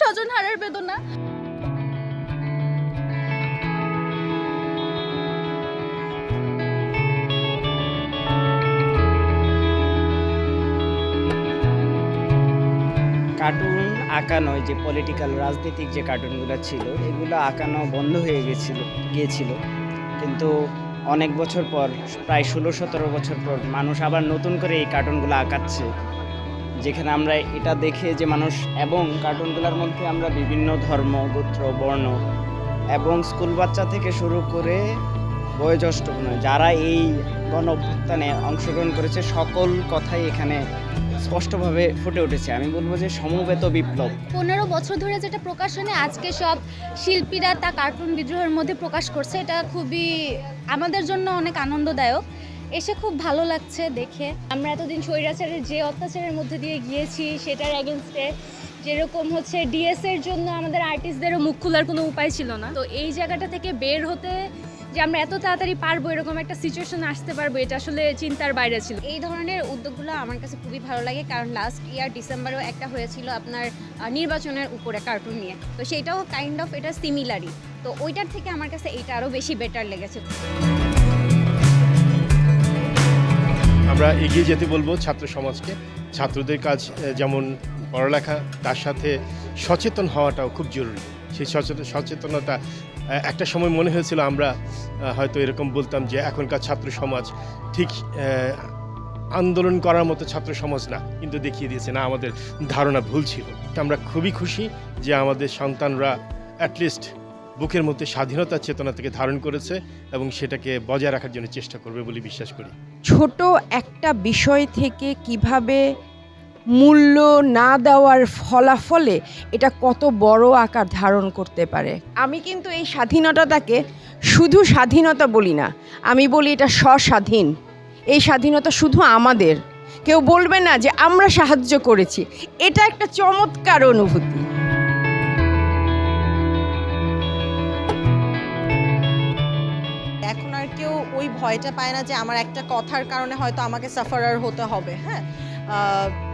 স্বজন হারার বেদনা। কার্টুন আঁকানো যে পলিটিক্যাল রাজনৈতিক যে কার্টুনগুলো ছিল, এগুলো আঁকানো বন্ধ হয়ে গেছিল, গিয়েছিল। কিন্তু অনেক বছর পর, প্রায় ষোলো সতেরো বছর পর, মানুষ আবার নতুন করে এই কার্টুনগুলো আঁকাচ্ছে। যেখানে আমরা এটা দেখে যে মানুষ এবং কার্টুনগুলোর মধ্যে আমরা বিভিন্ন ধর্ম, গোত্র, বর্ণ এবং স্কুল বাচ্চা থেকে শুরু করে বয়োজ্যেষ্ঠ যারা এই গণ অভ্যুত্থানে অংশগ্রহণ করেছে, সকল কথাই এখানে স্পষ্টভাবে ফুটে উঠেছে। আমি বলব যে সমবেত বিপ্লব। পনেরো বছর ধরে যেটা প্রকাশনে আজকে সব শিল্পীরা তা কার্টুন বিদ্রোহের মধ্যে প্রকাশ করছে, এটা খুবই আমাদের জন্য অনেক আনন্দদায়ক। এসে খুব ভালো লাগছে দেখে। আমরা এতদিন স্বৈরাচারের যে অত্যাচারের মধ্যে দিয়ে গিয়েছি, সেটার এগেনস্টে যেরকম হচ্ছে ডিএস এর জন্য আমাদের আর্টিস্টদেরও মুখ খোলার কোনো উপায় ছিল না। তো এই জায়গাটা থেকে বের হতে যে আমরা এত তাড়াতাড়ি পারব, এরকম একটা সিচুয়েশন আসতে পারব, এটা আসলে চিন্তার বাইরে ছিল। এই ধরনের উদ্যোগগুলো আমার কাছে খুবই ভালো লাগে, কারণ লাস্ট ইয়ার ডিসেম্বরেও একটা হয়েছিল আপনার নির্বাচনের উপরে কার্টুন নিয়ে। তো সেটাও কাইন্ড অফ এটা সিমিলারই তো ওইটার থেকে আমার কাছে এইটা আরও বেশি বেটার লেগেছে। আমরা এগিয়ে যেতে বলব ছাত্র সমাজকে। ছাত্রদের কাজ যেমন পড়ালেখা, তার সাথে সচেতন হওয়াটাও খুব জরুরি। সেই সচেতন সচেতনতা একটা সময় মনে হয়েছিল আমরা হয়তো এরকম বলতাম যে এখনকার ছাত্র সমাজ ঠিক আন্দোলন করার মতো ছাত্র সমাজ না, কিন্তু দেখিয়ে দিয়েছে না, আমাদের ধারণা ভুল ছিল। আমরা খুবই খুশি যে আমাদের সন্তানরা অ্যাটলিস্ট বুকের মধ্যে স্বাধীনতার চেতনা থেকে ধারণ করেছে এবং সেটাকে বজায় রাখার জন্য চেষ্টা করবে বলে বিশ্বাস করি। ছোট একটা বিষয় থেকে কীভাবে মূল্য না দেওয়ার ফলাফলে এটা কত বড় আকার ধারণ করতে পারে? আমি কিন্তু এই স্বাধীনতাটাকে শুধু স্বাধীনতা বলি না, আমি বলি এটা স্বস্বাধীন। এই স্বাধীনতা শুধু আমাদের। কেউ বলবে না যে আমরা সাহায্য করেছি। এটা একটা চমৎকার অনুভূতি। ভয়টা পায় না যে আমার একটা কথার কারণে হয়তো আমাকে সাফারার হতে হবে হ্যাঁ?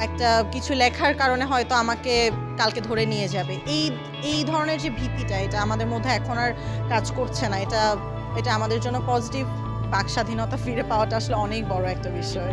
একটা কিছু লেখার কারণে হয়তো আমাকে কালকে ধরে নিয়ে যাবে। এই এই ধরনের যে ভীতিটা, এটা আমাদের মধ্যে এখন আর কাজ করছে না। এটা এটা আমাদের জন্য পজিটিভ বাক স্বাধীনতা ফিরে পাওয়াটা আসলে অনেক বড় একটা বিষয়।